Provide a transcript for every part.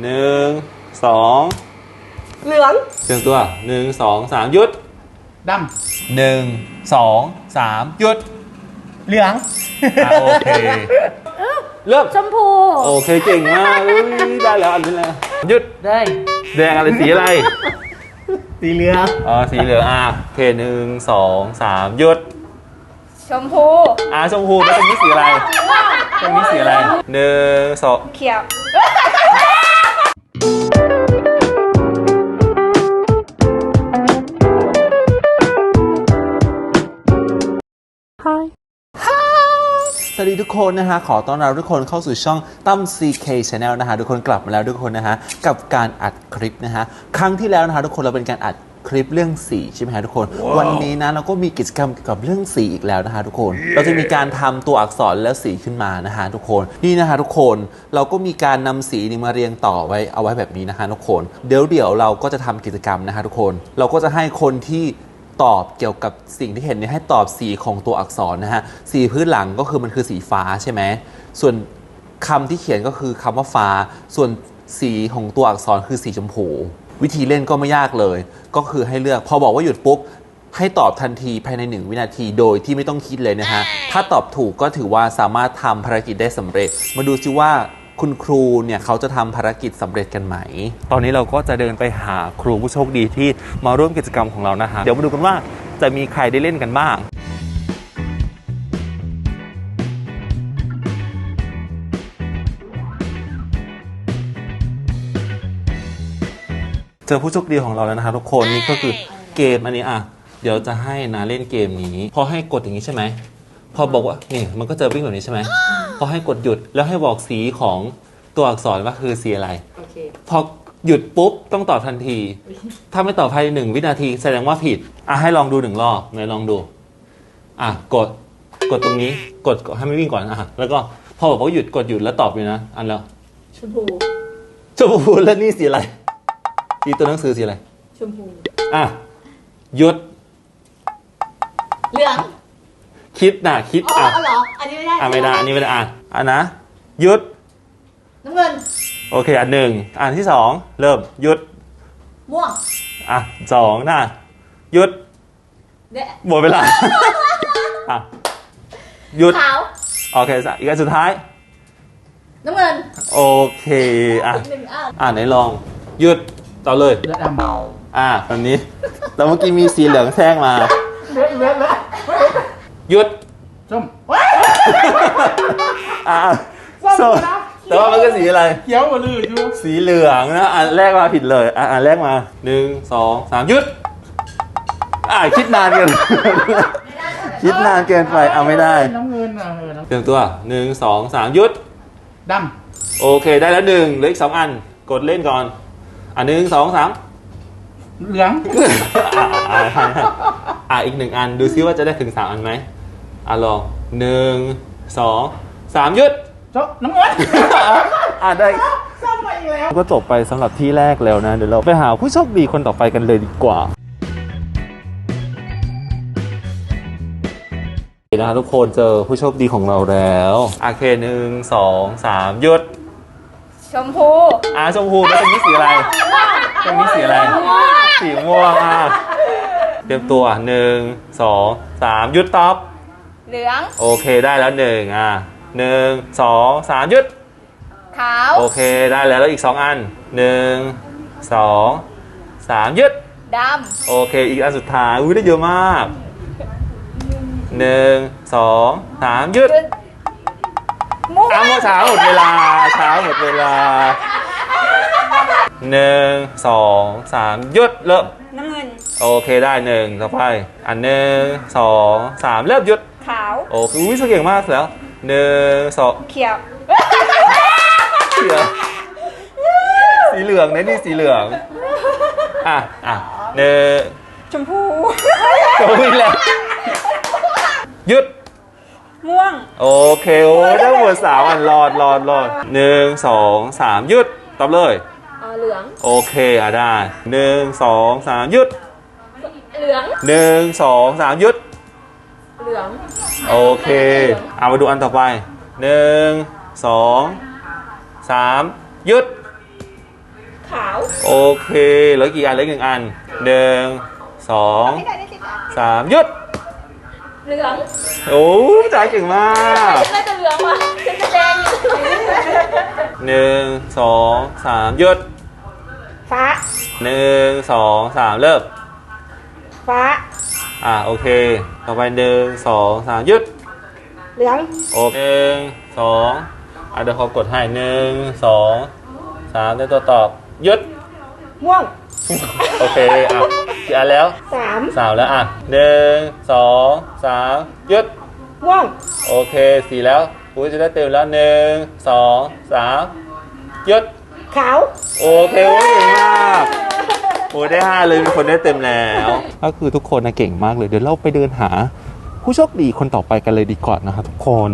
หนึ่งสองเหลืองเตรียมตัวหนึ่งสองสามหยุดดหนึ่งสองสามหยุดำเหลือง อะโอเคเริ่มชมพู โอเคเก่งมากอุ๊ยได้แล้วอันนี้แล้วหยุดได้แดงอะไรสีอะไรสีเหลือง อ๋อสีเหลืองอะโอเคหนึ่งสองสามหยุด ชมพู อะชมพูแล้วตรงนี้สีอะไรตรงนี้สีอะไรหนึ่งสองเขียว สวัสดีทุกคนนะฮะ ขอต้อนรับทุกคนเข้าสู่ช่องตั้ม CK Channel นะฮะ ทุกคนกลับมาแล้วทุกคนนะฮะ กับการอัดคลิปนะฮะ ครั้งที่แล้วนะฮะ ทุกคนเราเป็นการอัด ลิปเรื่องสีใช่ไหมฮะทุกคน วันนี้นะเราก็มีกิจกรรมเกี่ยวกับเรื่องสีอีกแล้วนะฮะทุกคน เราจะมีการทำตัวอักษรและสีขึ้นมานะฮะทุกคนนี่นะฮะทุกคนเราก็มีการนำสีนี้มาเรียงต่อไว้เอาไว้แบบนี้นะฮะทุกคนเดี๋ยวเดี๋ยวเราก็จะทำกิจกรรมนะฮะทุกคน เราก็จะให้คนที่ตอบเกี่ยวกับสิ่งที่เห็นเนี่ยให้ตอบสีของตัวอักษรนะฮะสีพื้นหลังก็คือมันคือสีฟ้าใช่ไหมส่วน คำที่เขียนก็คือคำว่าฟ้า ส่วนสีของตัวอักษรคือสีชมพู วิธีเล่นก็ไม่ยากเลย ก็คือให้เลือกพอบอกว่าหยุดปุ๊บให้ตอบทันทีภายในหนึ่งวินาทีโดยที่ไม่ต้องคิดเลยนะฮะ ถ้าตอบถูกก็ถือว่าสามารถทำภารกิจได้สำเร็จ มาดูซิว่าคุณครูเนี่ยเขาจะทำภารกิจสำเร็จกันไหม ตอนนี้เราก็จะเดินไปหาครูผู้โชคดีที่มาร่วมกิจกรรมของเรานะฮะ เดี๋ยวมาดูกันว่าจะมีใครได้เล่นกันบ้าง อผู้โชคดีของเราแล้วนะครับทุกคนนี่ก็คือเกมอันนี้อะ เดี๋ยวจะให้นาเล่นเกมนี้ พอให้กดอย่างนี้ใช่ไหม พอบอกว่านี่มันก็จะวิ่งแบบนี้ใช่ไหมพอให้กดหยุดแล้วให้บอกสีของตัวอักษรว่าคือสีอะไร โอเค พอหยุดปุ๊บต้องตอบทันที ถ้าไม่ตอบภายในหนึ่งวินาทีแสดงว่าผิด อะให้ลองดูหนึ่งรอบไหนลองดู อะกดกดตรงนี้กดให้ไม่วิ่งก่อนอะแล้วก็พอบอกว่าหยุดกดหยุดแล้วตอบเลยนะ อันแล้วชมพูชมพูแล้วนี่สีอะไร สีตัวหนังสือสีอะไร ชมพูอะหยุดเหลืองคิดนะคิดอ๋ออะเอาเหรอ อันนี้ไม่ได้อะไม่ได้อันนี้ไม่ได้อะอันนะหยุดน้ำเงิน โอเคอันหนึ่งอันที่สองเริ่มหยุดม่วงอะสองนะหยุดแดงหมดเวลา อะหยุดขาว โอเคสะอีกอันสุดท้าย น้ำเงินโอเคอะหนึ่งอันอะไหนลองหยุด ต่อเลยเหลืองดำอะแบบนี้ แต่เมื่อกี้มีสีเหลืองแทรกมาเหลืองเหลืองเหลืองหยุดส้มว้ายอะส้มส้มนะแต่ว่ามันก็สีอะไรเขียวกว่าลืออยู่สีเหลืองนะอันแรกมาผิดเลยอะอันแรกมาหนึ่งสองสามหยุด อะคิดนานเกินคิดนานเกินไปเอาไม่ได้น้ำเงินอะเออน้เตรียมตัวหนึ่งสองสามหยุดำดโอเคได้แล้วหนึ่งเหลืออีกสองอันกดเล่นก่อน อะหนึ่งสองสามำเหลืองอะอะอะอะอะอีกหนึ่งอันดูซิว่าจะได้ถึงสามอันไหมอะลองหนึ่งสองสามหยุดส้มน้ำเงินอะได้ส้มมาอีกแล้ว ก็จบไปสำหรับที่แรกแล้วนะ เดี๋ยวเราไปหาผู้โชคดีคนต่อไปกันเลยดีกว่านะครับทุกคนเจอผู้โชคดีของเราแล้ว โอเคหนึ่งสองสามหยุด ชมพูอะชมพูแล้วตรงนี้สีอะไรตรงนี้สีอะไร สีม่วงอะเตรียมตัวหนึ่งสองสามหยุดตอบเหลือง โอเคได้แล้วหนึ่งอะหนึ่งสองสามหยุด ขาว โอเคได้แล้วแล้วอีกสองอันหนึ่งสองสามหยุด ดโอเคอีกอันสุดท้ายอุ้ยได้เยอะมากหนึ่งสองสามหยุดำหยุด ม่วงอ้าวเมื่อเช้าหมดเวลาเช้าหมดเวลาหนึ่งสองสามหยุดเริ่มน้ำเงิน โอเคได้หนึ่งต่อไปอันหนึ่งสองสามเริ่มหยุดขาว โอเคอุ้ยเก่งมากแล้วหนึ่งสองเขียวเขียวสีเหลืองนะนี่สีเหลืองอะอะหนึ่งชมพู โอ้ยแล้วหยุด ม่วง โอเค โอ้ยได้หมดสามอันรอดรอดรอดหนึ่งสองสามหยุดตอบเลย เออเหลือง โอเคอะได้หนึ่งสองสามหยุดเหลือง หนึ่งสองสามหยุด เหลือง โอเค เอามาดูอันต่อไปหนึ่งสองสามหยุด ขาว โอเคเหลือกี่อันเหลืออกหนึ่งอันหนึ่งสองสามหยุด เหลือง โอ้ยจ่ายเก่งมากฉันน่าจะเหลืองว่ะฉันจะแดงอยู่หนึ่งสองสามหยุดฟ้า หนึ่งสองสามเริ่มฟ้า อะโอเค ต่อไปหนึ่งสองสามหยุด เหลือง โอเคหนึ่งสองอะเดี๋ยวเขากดให้หนึ่งสองสามได้ตัวตอบหยุด ม่วง โอเคอะกี่อันแล้วสามสามแล้วอะหนึ่งสองสามหยุดม่วงโอเคสี่แล้วอุ้ยจะได้เต็มแล้วหนึ่งสองสามหยุด ขาว โอเคโอ้ยเก่งมากโอ้ยได้ห้าเลยมีคนได้เต็มแล้ว ก็คือทุกคนนะเก่งมากเลย เดี๋ยวเราไปเดินหา ผู้โชคดีคนต่อไปกันเลยดีกว่านะครับทุกคน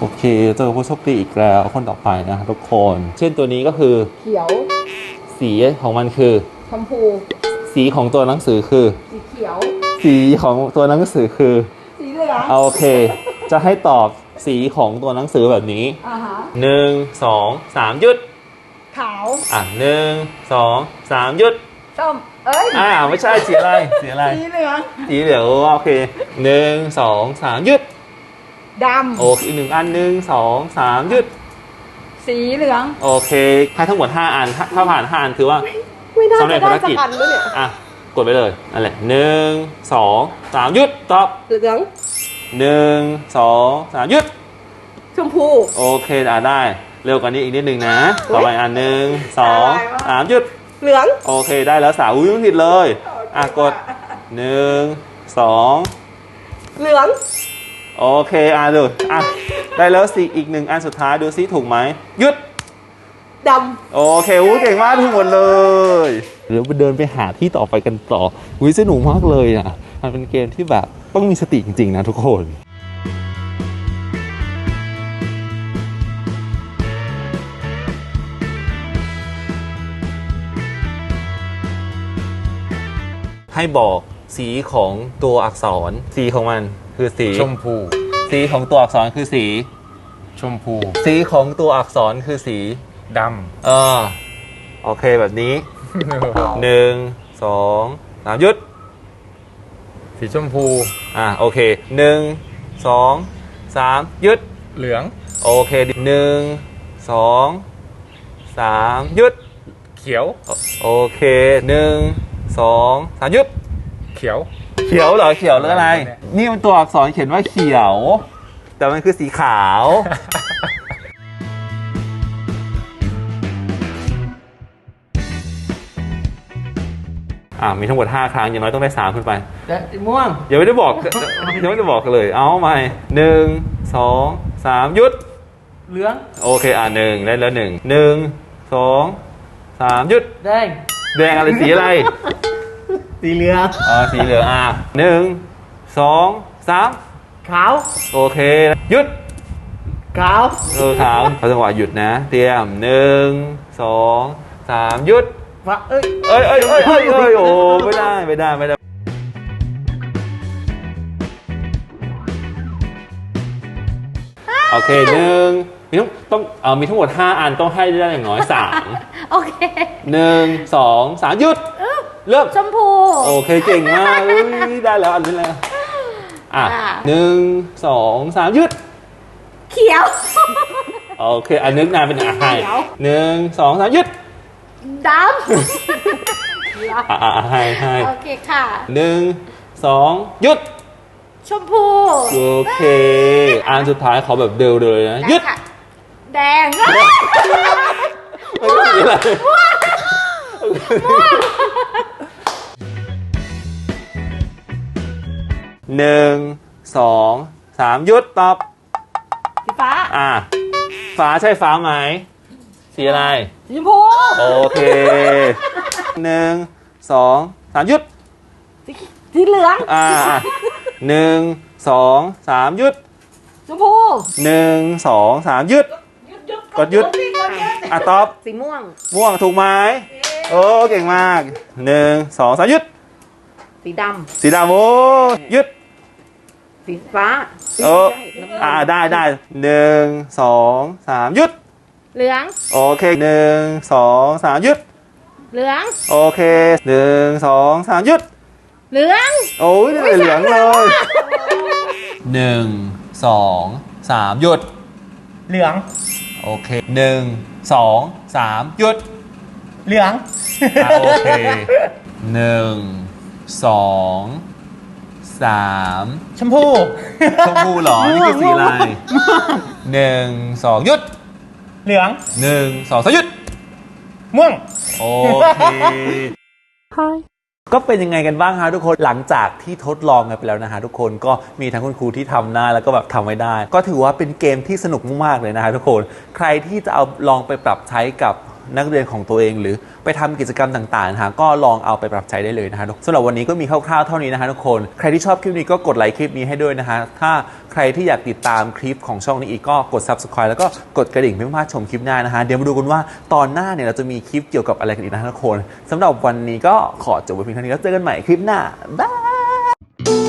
โอเค เจอผู้โชคดีอีกแล้วคนต่อไปนะครับทุกคน เช่นตัวนี้ก็คือ เขียว สีของมันคือ ชมพู สีของตัวหนังสือคือ สีเขียว สีของตัวหนังสือคือ สีเหลืองเอาโอเค จะให้ตอบสีของตัวหนังสือแบบนี้อ่าฮะหนึ่งสองสามหยุด ขาว อะหนึ่งสองสามหยุด ส้ม เอ้ย อ่าไม่ใช่สีอะไรสีอะไร สีเหลือง สีเหลืองโอเคหนึ่งสองสามหยุด ดโอเคอีกหนึ่งอันหนึ่งสองสามหยุดำสีเหลือง โอเค ให้ทั้งหมดห้าอันถ้าถ้าผ่านห้าอันคือว่า ไม่น่าสำเร็จะจได้ภารสักิจ กอันด้วยเนี่ยอะ กดไปเลยนั่นแหละหนึ่งสองสามหยุดตอบเหลืองหนึ่งสองสามหยุด ชมพู โอเคอะได้ เร็วกว่านี้อีกนิดนึงนะต่อไปอันหนึ่งสองอะไรวะสามหยุด เหลือง โอเคได้แล้วสาวอุ้ยไม่ผิดเลย อะ กดหนึ่งสองเหลือง โอเคอะดูอะได้แล้วสิอีกหนึ่งอันสุดท้ายดูซิถูกไหมหยุดดโอเคอู้เก่งมากทุกคนเลยเดี๋ยวไปเดินไปหาที่ต่อไปกันต่ออุ้ยสนุกมากเลยอะมันเป็นเกมที่แบบต้องมีสติจริง ๆ นะทุกคนให้บอก สีของตัวอักษร สีของมันคือสี ชมพู สีของตัวอักษรคือสี ชมพู สีของตัวอักษรคือสีดเออโอเคแบบนี้ำ หนึ่งสองสามหยุด สีชมพู อะโอเคหนึ่งสองสามหยุด เหลือง โอเคหนึ่งสองสามหยุด เขียว โอโอเคหนึ่งสองสามหยุดเขียว เขียวเหรอเขียวหรืออะไรเนี่ยนี่มันตัวอักษรเขียนว่าเขียว แต่มันคือสีขาว อ่ามีทั้งหมด 5 ครั้ง อย่างน้อยต้องได้ 3 ขึ้นไป และม่วงยังไม่ได้บอก ยังไม่ได้บอกกันเลย เอาใหม่หนึ่งสองสามหยุด เหลืองโอเค อ่าหนึ่งได้แล้วหนึ่งหนึ่งสองสามหยุด แดงแดงอะไรสีอะไร สีเหลืองอ่าสีเหลืองอะหนึ่งสองสามขาวโอเค หยุดขาวเออขาวเอาจังหวะหยุดนะ เตรียมหนึ่งสองสามหยุดฟ้าเอ้ยเอ้ยเอ้ยเอ้ยเอ้ยเอ้ยโอ้ไม่ได้ไม่ได้ไม่ได้โอเคหนึ่งมีทั้งต้องเออมีทั้งหมด 5 อันต้องให้ได้อย่างน้อยโอเค3 1 2 3หยุด เริ่มชมพู โอเคเก่งมากอุ๊ยได้แล้วอันนี้แล้วอะอ่าหนึ่งสองสามหยุดเขียว โอเค อันนึกนานเป็นอะให้เดี๋ยว หนึ่งสองสามหยุดดอะอะอะให้ให้ำโอเคค่ะ หนึ่งสองหยุด ชมพูโอเค อันสุดท้ายขอแบบเร็วๆเลยนะหยุดไค่ะ แดงไม่ต้องสีอะไร หนึ่งสองสามหยุดตอบ สีฟ้าอะฟ้าใช่ฟ้าไหมสีอะไร สีชมพูโอเคหนึ่งสองสามหยุด สีเหลืองอ่าอะหนึ่งสองสามหยุดชมพูหนึ่งสองสามหยุด กดหยุด อะตอบ สีม่วง ม่วงถูกไหมโอ้เก่งมากหนึ่งสองสามหยุด สีดสีดำโอ้หยุดำ สีฟ้าโอ้อ่าได้ได้หนึ่งสองสามหยุด เหลือง โอเคหนึ่งสองสามหยุด เหลือง โอเคหนึ่งสองสามหยุด เหลือง โอ้ยเหลืองเลยหนึ่งสองสามหยุด เหลือง โอเคหนึ่งสองสามหยุด เหลืองอะโอเคหนึ่งสอง สามชมพู ชมพูเหรอ นี่คือสีอะไรหนึ่งสองหยุดเหลือง หนึ่งสองสามหยุด ม่วง โอเค ก็เป็นยังไงกันบ้างฮะทุกคนหลังจากที่ทดลองกันไปแล้วนะฮะทุกคนก็มีทั้งคุณครูที่ทำได้แล้วก็แบบทำไม่ได้ ก็ถือว่าเป็นเกมที่สนุกมากๆเลยนะฮะทุกคน ใครที่จะเอาลองไปปรับใช้กับ นักเรียนของตัวเองหรือไปทำกิจกรรมต่างๆนะฮะก็ลองเอาไปปรับใช้ได้เลยนะฮะสำหรับวันนี้ก็มีคร่าวๆเท่านี้นะฮะทุกคน ใครที่ชอบคลิปนี้ก็กดไลค์คลิปนี้ให้ด้วยนะฮะถ้าใครที่อยากติดตามคลิปของช่องนี้อีกก็กด subscribe แล้วก็กดกระดิ่งเพื่อไม่พลาดชมคลิปหน้านะฮะเดี๋ยวมาดูกันว่าตอนหน้าเนี่ยเราจะมีคลิปเกี่ยวกับอะไรกันอีกนะฮะทุกคนสำหรับวันนี้ก็ขอจบไว้เพียงเท่านี้แล้วเจอกันใหม่คลิปหน้าบาย